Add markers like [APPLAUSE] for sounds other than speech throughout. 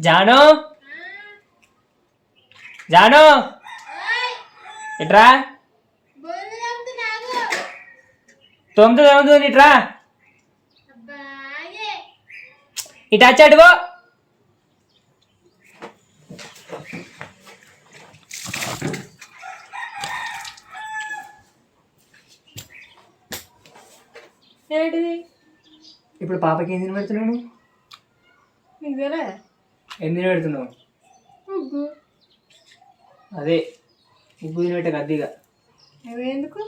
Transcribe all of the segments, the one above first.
జాను? జాను? ఇట్రా? తొమ్మిది తొమ్మిది ఇట్రా? ఇటు. ఏంటిది? ఇప్పుడు పాపకి ఏం తిని పెడుతున్నావు నువ్వు? నీకు తెలియదా తిని పెడుతున్నావు? అదే ఉగ్గు తిని పెట్టక అద్దిగా అవి ఎందుకు?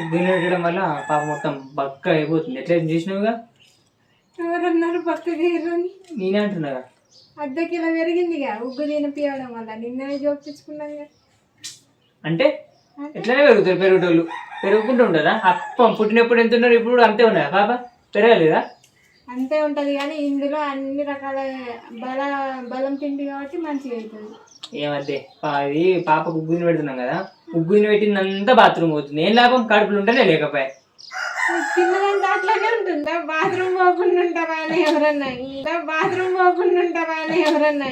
ఉగ్గు తిని పెట్టడం వల్ల పాప మొత్తం బక్క అయిపోతుంది. ఎట్లా చూసినావుగా? ఎవరన్నారు పక్కకి అని నేనే అంటున్నాగా. అర్ధ కిలో పెరిగిందిగా ఉగ్గు తినిపించడం వల్ల. నిన్ననే చూపించుకున్నాగా అంటే? ఎట్లనే పెరుగుతారు పెరుగుటోళ్ళు? పెరుగుకుంటూ ఉంటుందా అప్పం పుట్టినప్పుడు ఎంత ఉన్నారు? ఇప్పుడు అంతే ఉన్నాయా పాప? పెరగలేదా? అంతే ఉంటది కానీ ఇందులో అన్ని రకాల బల బలం తిండి కాబట్టి మంచిగా అవుతుంది ఏమద్దే అది పాపకు ఉగ్గు తిని పెడుతున్నాం కదా ఉగ్గు తిని పెట్టిందంతా బాత్రూమ్ పోతుంది. ఏం లాభం? కడుపులు ఉంటేనే లేకపోయా. తిన్నదంతా అట్లానే ఉంటుందా? బాత్రూమ్ పోకుండా ఉంటారా అని ఎవరన్నా? బాత్రూమ్ పోకుండా ఉంటారా అని ఎవరన్నా?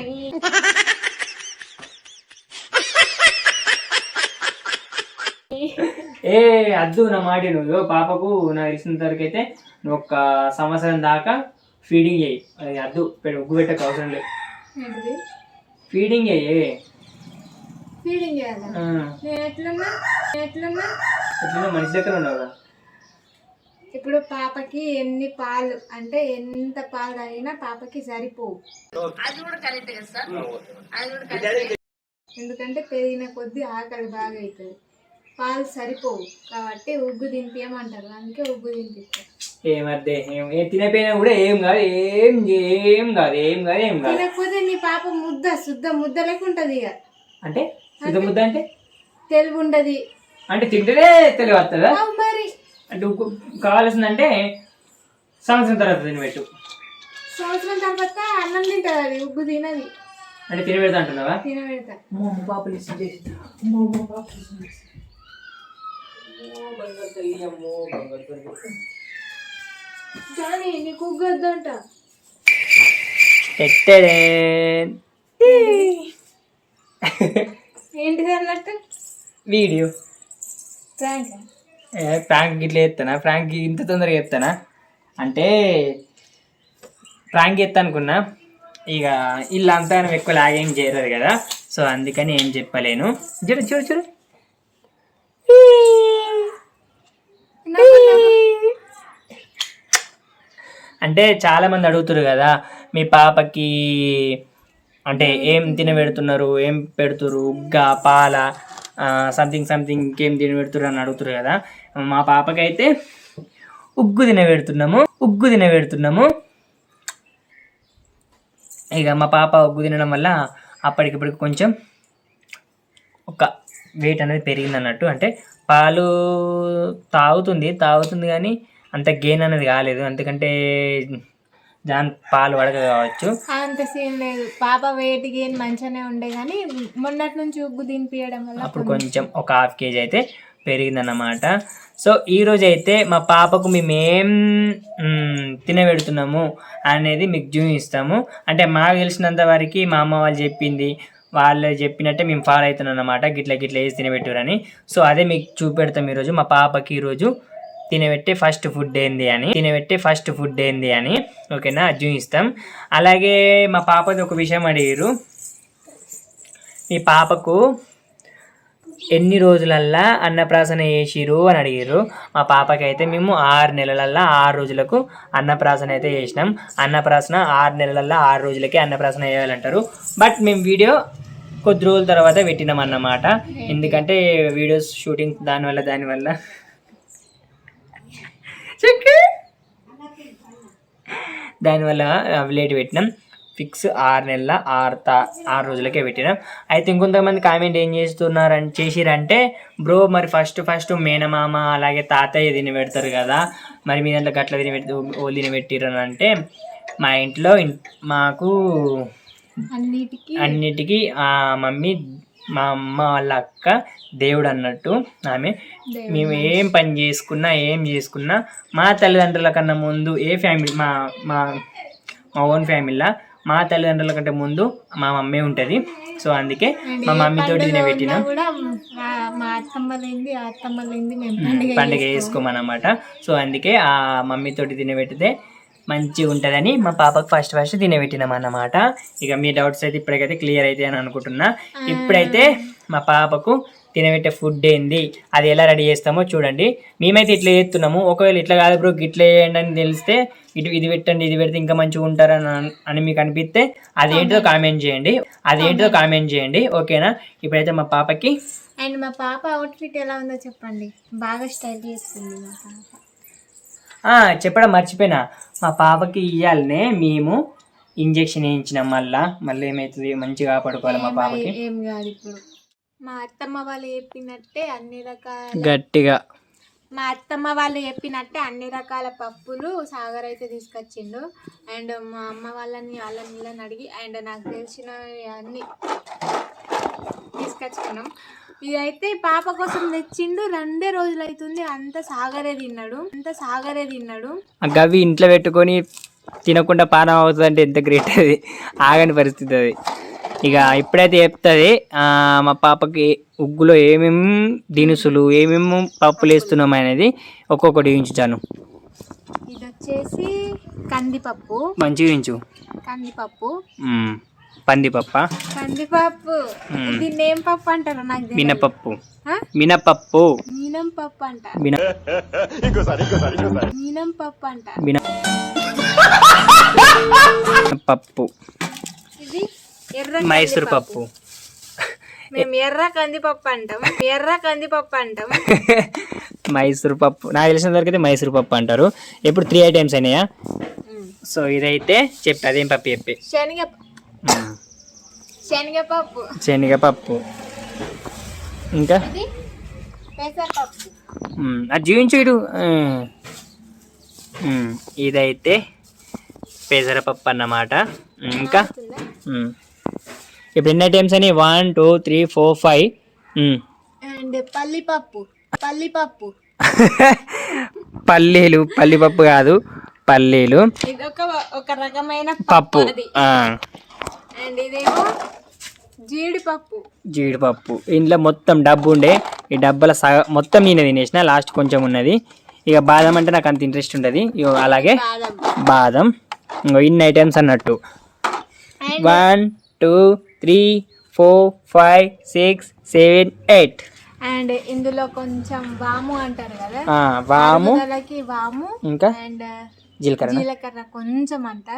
ఏ అద్దు నా మాట నువ్వు పాపకు నాకు తెలిసినంత వరకు అయితే నువ్వు ఒక సంవత్సరం దాకా ఫీడింగ్ చేయి. అది అద్దు. ఉగ్గు పెట్టక అవసరం లేదు. ఫీడింగ్ చేయి ఫీడింగ్ ఎట్లనో మనిషి దగ్గర ఉన్నావు ఇప్పుడు పాపకి ఎన్ని పాలు? అంటే ఎంత పాలు తాగినా పాపకి సరిపోవు. ఎందుకంటే పెరిగిన కొద్దీ ఆకలి బాగా అవుతుంది పాలు సరిపోవు. కాబట్టి ఉగ్గు తినిపించమంటారు అందుకే ఉగ్గు తినిపిస్తారు. ఏమద్దే? ఏం? ఏ తినపోయినా కూడా ఏం కాదు. ఏం ఏం కాదు. ఏం కాదు. ఏం కాదు. తినకపోతే నీ పాప ముద్ద శుద్ధ ముద్ద లేకుంటది ఇక. అంటే? శుద్ధ ముద్ద అంటే? తెలివి ఉండదు అంటే తింటేనే తెలివస్తుందా అవు మరి. అంటే ఉగ్గు కావాల్సిందంటే సంవత్సరం తర్వాత తినబెట్టు. సంవత్సరం తర్వాత అన్నం తింటది అది ఉగ్గు తినది. అంటే తినబెడతా అంటున్నావా? తినబెడతా. పాపలు నీకు ఏంటిది అన్నట్టు వీడియో. ప్రాంక్. ప్రాంక్ ఇట్లా చేస్తానా ప్రాంక్ ఇంత తొందరగా చెప్తానా అంటే ప్రాంక్ చేస్తా అనుకున్నా. ఇక ఇల్లు అంతా ఎక్కువ లాగేం చేయరు కదా. సో అందుకని ఏం చెప్పలేను. చూడు చూడు చూడు. [LAUGHS] అంటే చాలా మంది అడుగుతారు కదా మీ పాపకి అంటే ఏం తినబెడుతున్నారు ఏం పెడుతురు ఉగ్గా పాల సంథింగ్ సంథింగ్ ఇంకేం తినబెడుతురు అని అడుగుతారు కదా. మా పాపకైతే ఉగ్గు తినబెడుతున్నాము ఉగ్గు తినబెడుతున్నాము. ఇక మా పాప ఉగ్గు తినడం వల్ల అప్పటికిప్పటికి కొంచెం ఒక వెయిట్ అనేది పెరిగింది అన్నట్టు అంటే పాలు తాగుతుంది తాగుతుంది కానీ అంత గెయిన్ అనేది కాలేదు. ఎందుకంటే దాని పాలు పడక కావచ్చు. అంత సీన్ లేదు. పాప వెయిట్ గెయిన్ మంచిగానే ఉండే కానీ మొన్నటి నుంచి ఉగ్గు తినిపించడం వల్ల అప్పుడు కొంచెం ఒక హాఫ్ కేజీ అయితే పెరిగిందన్నమాట. సో ఈరోజు అయితే మా పాపకు మేము తినబెడుతున్నాము అనేది మీకు చూపిస్తాము. అంటే మాకు తెలిసినంత వరకు మా అమ్మ వాళ్ళు చెప్పింది వాళ్ళు చెప్పినట్టే మేము ఫాలో అవుతున్నాం అనమాట గిట్ల గిట్ల వేసి తినబెట్టురని. సో అదే మీకు చూపెడతాం ఈరోజు. మా పాపకి ఈరోజు తినబెట్టే ఫస్ట్ ఫుడ్ ఏంది అని. తినబెట్టే ఫస్ట్ ఫుడ్ ఏంది అని. ఓకేనా? అది చూపిస్తాం. అలాగే మా పాపది ఒక విషయం అడిగారు మీ పాపకు ఎన్ని రోజులల్లా అన్నప్రాసన చేసిరు అని అడిగారు మా పాపకైతే మేము ఆరు నెలలల్లా ఆరు రోజులకు అన్నప్రాసన అయితే చేసినాం. అన్నప్రాసన ఆరు నెలలల్లా ఆరు రోజులకే అన్నప్రాసన చేయాలంటారు. బట్ మేము వీడియో కొద్ది రోజుల తర్వాత పెట్టినాం అన్నమాట. ఎందుకంటే వీడియోస్ షూటింగ్ దానివల్ల దానివల్ల దానివల్ల లేట్ పెట్టినాం. ఫిక్స్ ఆరు నెలల ఆరు తా ఆరు రోజులకే పెట్టినాం. అయితే ఇంకొంతమంది కామెంట్ ఏం చేస్తున్నారని చేసిరంటే బ్రో మరి ఫస్ట్ ఫస్ట్ మేనమామ అలాగే తాతయ్య తిని పెడతారు కదా మరి మీ దాంట్లో గట్ల తిని పెట్టి ఓ తిని అంటే మా ఇంట్లో మాకు అన్నిటికీ అన్నిటికీ ఆ మమ్మీ మా అమ్మ వాళ్ళ అక్క దేవుడు అన్నట్టు ఆమె మేము ఏం పని చేసుకున్నా ఏం చేసుకున్నా మా తల్లిదండ్రుల కన్నా ముందు ఏ ఫ్యామిలీ మా మా మా ఓన్ ఫ్యామిలీలో మా తల్లిదండ్రుల కంటే ముందు మా మమ్మీ ఉంటుంది. సో అందుకే మా మమ్మీతో లేనిది మేము పండుగ చేసుకోమన్నమాట. సో అందుకే ఆ మమ్మీతోటి తినబెట్టితే మంచిగా ఉంటుందని మా పాపకు ఫస్ట్ ఫస్ట్ తినబెట్టినాం అన్నమాట ఇక మీ డౌట్స్ అయితే ఇప్పటికైతే క్లియర్ అయితే అని అనుకుంటున్నా ఇప్పుడైతే మా పాపకు తినబెట్టే ఫుడ్ ఏంది? అది ఎలా రెడీ చేస్తామో చూడండి. మేమైతే ఇట్లా చేస్తున్నాము. ఒకవేళ ఇట్లా కాదు బ్రో ఇట్లా చేయండి అని తెలిస్తే ఇటు ఇది పెట్టండి ఇది పెడితే ఇంకా మంచిగా ఉంటారని అన్- మీకు అనిపిస్తే అదేంటిదో కామెంట్ చేయండి. అదేంటిదో కామెంట్ చేయండి. ఓకేనా? ఇప్పుడైతే మా పాపకి అండ్ మా పాప అవుట్ఫిట్ ఎలా ఉందో చెప్పండి. బాగా స్టైల్ చేస్తుంది మా పాప. ఆ, చెప్పడం మర్చిపోయినా. మా పాపకి ఇయ్యాలనే మేము ఇంజెక్షన్ వేయించినాం మళ్ళా. మళ్ళీ ఏమవుతుంది మంచిగా కాపాడుకోవాలి మా పాపకి. ఏం కాదు ఇప్పుడు. మా అత్తమ్మ వాళ్ళు చెప్పినట్టే అన్ని రకాల గట్టిగా. మా అత్తమ్మ వాళ్ళు చెప్పినట్టే అన్ని రకాల పప్పులు సాగర్ అయితే తీసుకొచ్చిండు. అండ్ మా అమ్మ వాళ్ళని వాళ్ళని వీళ్ళని అడిగి అండ్ నాకు తెలిసిన అన్ని తీసుకొచ్చుకున్నాం. ఇదైతే పాప కోసం తెచ్చిండు రెండే రోజులు అవుతుంది అంత సాగరే తిన్నాడు అంత సాగరే తిన్నాడు. గవి ఇంట్లో పెట్టుకొని తినకుండా పానం అవుతుంది అంటే ఎంత గ్రేట్ అది. ఆగని పరిస్థితి అది. ఇక ఇప్పుడైతే చెప్తుంది మా పాపకి ఉగ్గులో ఏమేమి దినుసులు ఏమేమి పప్పులు వేస్తున్నాం అనేది ఒక్కొక్కటి ఊహించాను ఇది వచ్చేసి కందిపప్పు. మంచిగా ఊహించు కందిపప్పు. పందిపప్ప? కందిపప్పు. దీన్ని ఏం పప్పు అంటారు నాకు. మినపప్పు. ఆ? మినపప్పు. మీనం పప్పు అంట. మిన మీనం పప్పు అంట. మిన [LAUGHS] పప్పు. ఎర్ర మైసూర్ పప్పు. మేము ఎర్ర కందిపప్పు అంటాం. ఎర్ర కందిపప్పు అంటాం. [LAUGHS] మైసూర్ పప్పు. నాకు తెలిసిన వరకు అయితే మైసూర్ పప్పు అంటారు. ఎప్పుడు త్రీ ఐటమ్స్ అయినాయా? సో ఇదైతే చెప్పి అదేం పప్పు చెప్పి. శనగ మ్మ్. శనగపప్పు. శనగపప్పు. ఇంకా. అది జీవించు ఇటు మ్మ్. మ్మ్. ఇదైతే పెసరపప్పు అన్నమాట. ఇంకా. ఇప్పుడు ఎన్ని ఐటమ్స్ అని? One two three four five and పల్లిపప్పు పల్లిపప్పు [LAUGHS] పల్లీలు పల్లిపప్పు కాదు పల్లీలు. ఇది ఒక ఒక రకమైన పప్పు. అది. ఆ, అండ్ ఇదేమో జీడిపప్పు. జీడిపప్పు. ఇంట్లో మొత్తం డబ్బు ఉండే. ఈ డబ్బాల సగ మొత్తం నేనే తినేసిన. లాస్ట్ కొంచెం ఉన్నది. ఇక బాదం అంటే నాకు అంత ఇంట్రెస్ట్ ఉంటుంది ఇగో అలాగే బాదం. బాదం. ఇంకో ఇన్ని ఐటమ్స్ అన్నట్టు. And one two three four five six seven eight and ఇందులో కొంచెం వాము అంటారు కదా. వాము. వాము ఇంకా? అండ్ జీలకర్ర. జీలకర్ర కొంచెం అంట.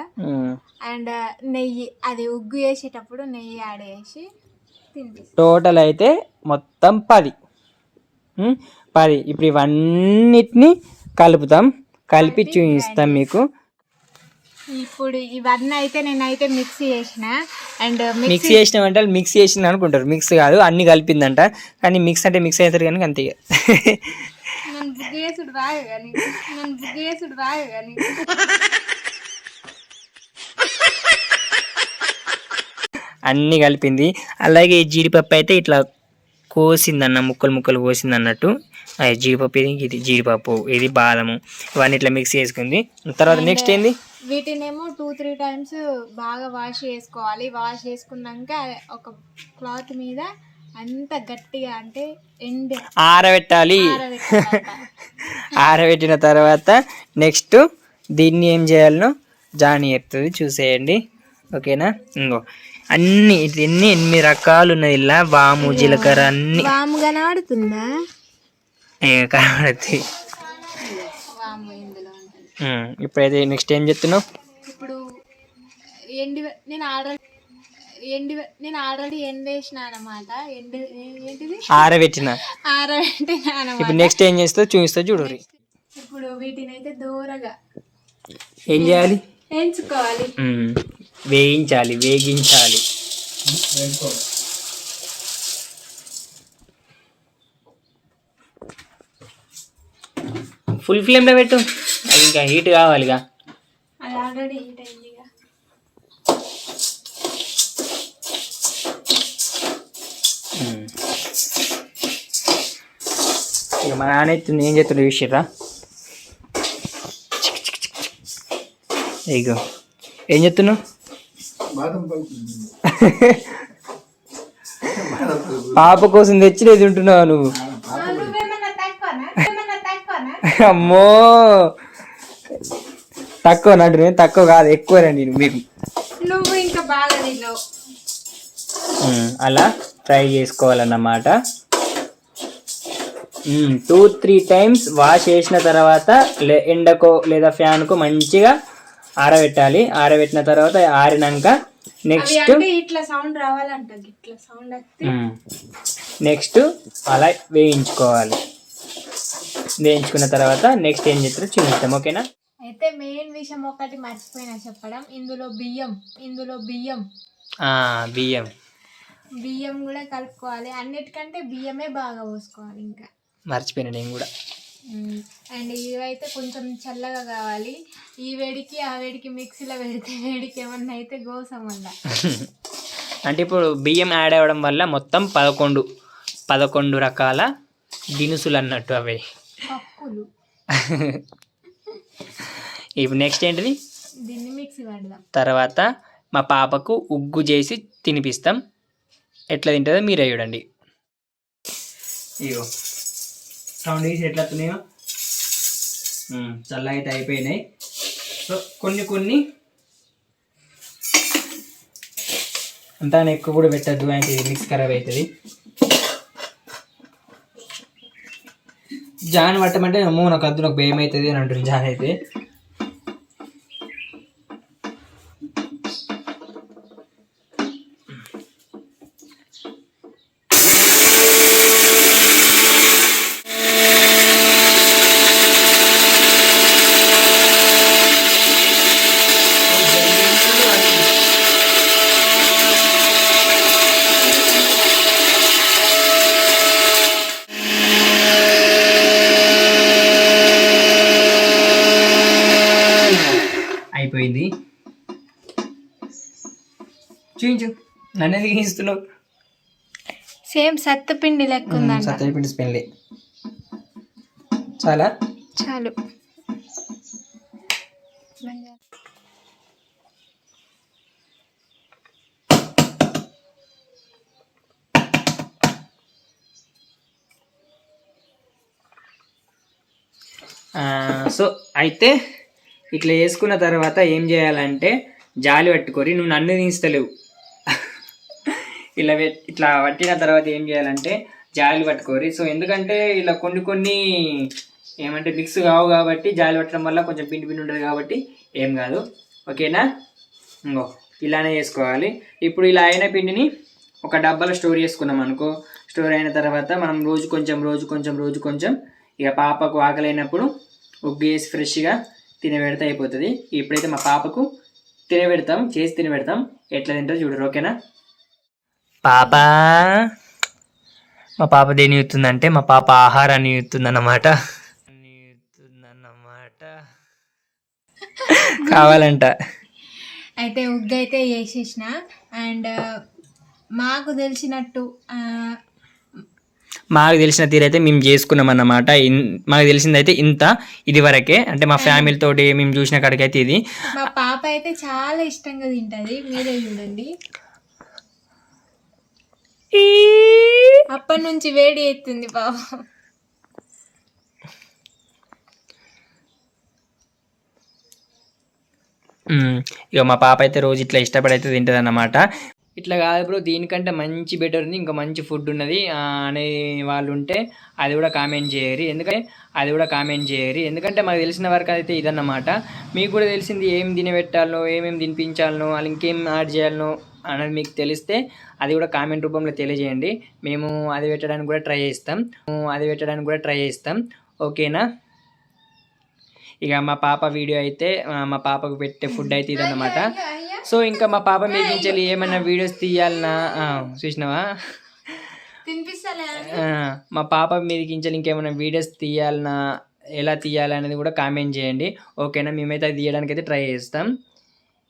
అండ్ నెయ్యి అది ఉగ్గు వేసేటప్పుడు నెయ్యి యాడ్ చేసి టోటల్ అయితే మొత్తం పది. పది. ఇప్పుడు ఇవన్నిటిని కలుపుతాం. కలిపి చూపిస్తాం మీకు. ఇప్పుడు ఇవన్నీ అయితే నేనైతే మిక్సీ చేసిన. అండ్ మిక్స్ చేసినామంటే వాళ్ళు మిక్స్ చేసిన అనుకుంటారు. మిక్స్ కాదు అన్ని కలిపిందంట. కానీ మిక్స్ అంటే మిక్స్ అవుతారు కానీ అంతే చేసుడు బాగా కానీ నన్ను బుద్ధి చేసుడు బాగా కానీ అన్ని కలిపింది. అలాగే జీడిపప్పు అయితే ఇట్లా కోసిందన్న ముక్కలు ముక్కలు కోసింది అన్నట్టు జీడిపప్పు ఇది ఇది జీడిపప్పు ఇది బాదము. ఇవన్నీ ఇట్లా మిక్స్ చేసుకుంది. తర్వాత నెక్స్ట్ ఏంది? వీటినేమో టూ త్రీ టైమ్స్ బాగా వాష్ చేసుకోవాలి. వాష్ చేసుకున్నాక ఒక క్లాత్ మీద అంత గట్టిగా అంటే ఎండ్ ఆరబెట్టాలి. ఆరబెట్టిన తర్వాత నెక్స్ట్ దీన్ని ఏం చేయాలనో జాని చెప్తుంది చూసేయండి. ఓకేనా? ఇంకో. అన్ని ఎన్ని ఎనిమిది రకాలు ఉన్నాయి ఇలా? వాము జీలకర్ర అన్ని. వాము కనబడుతుందా? ఏ కనబడుతాయి వాము ఇందులో ఉంటుంది ఉమ్, ఇప్పుడైతే నెక్స్ట్ ఏం చెప్తున్నావు? ఇప్పుడు ఎండి నేను ఆల్రెడీ ఎండి నేను ఆల్రెడీ ఎండేసిన అనమాట ఎండి ఏంటిది? ఆరబెట్టిన ఆరబెట్టిన అనమాట ఇప్పుడు నెక్స్ట్ ఏం చేస్తావు? చూపిస్తావు చూడరి ఇప్పుడు వీటిని అయితే దూరగా ఏం చేయాలి? ఎంచుకోవాలి. ఉమ్, వేయించాలి వేగించాలి. ఫుల్ ఫ్లేమ్లో పెట్టు. అది ఇంకా హీట్ కావాలిగా. అది ఆల్రెడీ హీట్ అయిందిగా. ఉమ్. ఇక మా నాన్న ఎత్తుంది ఏం చేస్తుండే చూసిర్రా? ఇగో. ఏం చెప్తున్నావు పాప కోసం తెచ్చి తింటున్నావు నువ్వు? అమ్మో! తక్కువ నటు తక్కువ కాదు ఎక్కువ రండి మీకు. నువ్వు ఇంకా బాగా తిన్నావు. అలా ఫ్రై చేసుకోవాలన్నమాట. టూ త్రీ టైమ్స్ వాష్ చేసిన తర్వాత లే ఎండకో లేదా ఫ్యాన్కో మంచిగా ఆరబెట్టాలి. ఆరబెట్టిన తర్వాత ఆరినాక నెక్స్ట్ ఇట్లా సౌండ్ రావాలంట ఇట్లా సౌండ్ నెక్స్ట్ అలా వేయించుకోవాలి. వేయించుకున్న తర్వాత నెక్స్ట్ ఏం చేస్తారో చూపిస్తాం ఓకేనా? అయితే మెయిన్ విషయం ఒకటి మర్చిపోయినా చెప్పడం. ఇందులో బియ్యం ఇందులో బియ్యం. బియ్యం. బియ్యం కూడా కలుపుకోవాలి. అన్నిటికంటే బియ్యమే బాగా పోసుకోవాలి ఇంకా. మర్చిపోయినా నేను కూడా. అండ్ ఇవైతే కొంచెం చల్లగా కావాలి. ఈ వేడికి ఆ వేడికి మిక్సీలో పెడితే వేడికి ఏమన్నా అయితే గోసం వల్ల [LAUGHS] అంటే ఇప్పుడు బియ్యం యాడ్ అవ్వడం వల్ల మొత్తం పదకొండు పదకొండు రకాల దినుసులు అన్నట్టు అవి. పప్పులు. [LAUGHS] ఇప్పుడు నెక్స్ట్ ఏంటిది? దీన్ని మిక్సీ పడదాం తర్వాత మా పాపకు ఉగ్గు చేసి తినిపిస్తాం. ఎట్లా తింటుందో మీరే చూడండి. ఇగో సౌండ్ వేసి ఎట్లా వస్తున్నాయో ఉమ్, చల్లగా అయితే అయిపోయినాయి. సో కొన్ని కొన్ని అంతా ఎక్కువ కూడా పెట్టద్దు అంటే ఇది మిక్స్ ఖరాబ్ అవుతుంది. జాన్ పట్టమంటే అమ్మో నాకు అద్దు నాకు భయం అవుతుంది అని అంటుంది జాన్ అయితే. చూయించు నన్ను ఎందుకు ఇస్తున్నావు? సేమ్ సత్తపిండి లెక్క ఉందంట. సత్యపిండి స్పెన్లే చాలా? చాలు. సో అయితే ఇట్లా వేసుకున్న తర్వాత ఏం చేయాలంటే జాలి పట్టుకొని నువ్వు నన్ను తీస్తలేవు ఇలా ఇట్లా పట్టిన తర్వాత ఏం చేయాలంటే జాలి పట్టుకోరి. సో ఎందుకంటే ఇలా కొన్ని కొన్ని ఏమంటే మిక్స్ కావు కాబట్టి జాలి పట్టడం వల్ల కొంచెం పిండి పిండి ఉంటుంది కాబట్టి ఏం కాదు. ఓకేనా? ఇంకో ఇలానే చేసుకోవాలి. ఇప్పుడు ఇలా అయిన పిండిని ఒక డబ్బాలో స్టోర్ చేసుకున్నాం అనుకో. స్టోర్ అయిన తర్వాత మనం రోజు కొంచెం రోజు కొంచెం రోజు కొంచెం ఇక పాపకు ఆకలైనప్పుడు ఉగ్గు వేసి ఫ్రెష్గా తినబెడితే అయిపోతుంది. ఇప్పుడైతే మా పాపకు తినబెడతాం చేసి తినబెడతాం. ఎట్లా తింటారో చూడరు. ఓకేనా? పాప మా పాప దేని ఇస్తుందంటే మా పాప ఆహారాన్ని ఇస్తుందన్నమాట ఇస్తుందన్నమాట [LAUGHS] కావాలంట. అయితే ఉగ్గు అయితే వేసేసిన. అండ్ మాకు తెలిసినట్టు మాకు తెలిసిన తీరైతే మేము చేసుకున్నాం అన్నమాట మాకు తెలిసిందైతే ఇంత ఇది వరకే అంటే మా ఫ్యామిలీ తోటి మేము చూసిన కాడికి అయితే ఇది. మా పాప అయితే చాలా ఇష్టంగా తింటది. మీరే చూడండి. అప్పటి నుంచి వేడి ఎత్తుంది పాపం మ్మ్. ఇక మా పాప అయితే రోజు ఇట్లా ఇష్టపడి అయితే తింటుంది అన్నమాట ఇట్లా కాదు బ్రో దీనికంటే మంచి బెటర్ ఉంది ఇంకా మంచి ఫుడ్ ఉన్నది అనే వాళ్ళు ఉంటే అది కూడా కామెంట్ చేయరు ఎందుకంటే అది కూడా కామెంట్ చేయరు ఎందుకంటే మాకు తెలిసిన వరకు అయితే ఇదన్నమాట. మీకు కూడా తెలిసింది ఏం తినబెట్టాలనో ఏమేమి తినిపించాలనో వాళ్ళు ఇంకేం యాడ్ చేయాలనో అనేది మీకు తెలిస్తే అది కూడా కామెంట్ రూపంలో తెలియజేయండి. మేము అది పెట్టడానికి కూడా ట్రై చేస్తాం. అది పెట్టడానికి కూడా ట్రై చేస్తాం. ఓకేనా? ఇక మా పాప వీడియో అయితే మా పాపకు పెట్టే ఫుడ్ అయితే ఇదన్నమాట. సో ఇంకా మా పాప మీకించాలి ఏమైనా వీడియోస్ తీయాలన్నా చూసినావా? మా పాప మీదకించాలి ఇంకేమైనా వీడియోస్ తీయాలన్నా ఎలా తీయాలి అనేది కూడా కామెంట్ చేయండి. ఓకేనా? మేమైతే అది తీయడానికి అయితే ట్రై చేస్తాం.